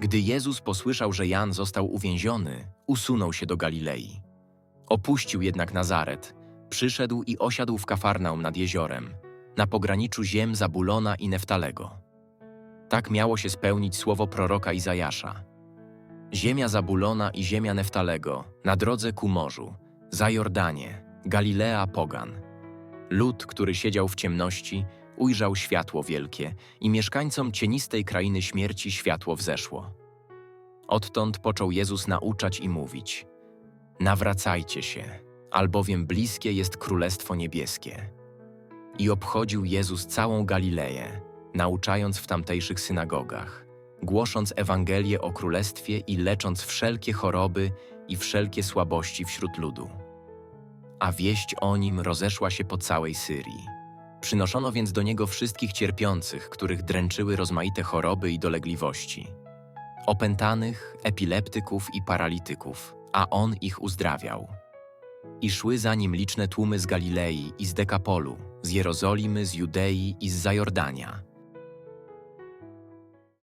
Gdy Jezus posłyszał, że Jan został uwięziony, usunął się do Galilei. Opuścił jednak Nazaret, przyszedł i osiadł w Kafarnaum nad jeziorem, na pograniczu ziem Zabulona i Neftalego. Tak miało się spełnić słowo proroka Izajasza. Ziemia Zabulona i ziemia Neftalego, na drodze ku morzu, za Jordanie, Galilea pogan. Lud, który siedział w ciemności, ujrzał światło wielkie i mieszkańcom cienistej krainy śmierci światło wzeszło. Odtąd począł Jezus nauczać i mówić: Nawracajcie się, albowiem bliskie jest Królestwo Niebieskie. I obchodził Jezus całą Galileję, nauczając w tamtejszych synagogach, głosząc Ewangelię o Królestwie i lecząc wszelkie choroby i wszelkie słabości wśród ludu. A wieść o nim rozeszła się po całej Syrii. Przynoszono więc do niego wszystkich cierpiących, których dręczyły rozmaite choroby i dolegliwości. Opętanych, epileptyków i paralityków, a on ich uzdrawiał. I szły za nim liczne tłumy z Galilei i z Dekapolu, z Jerozolimy, z Judei i z Zajordania.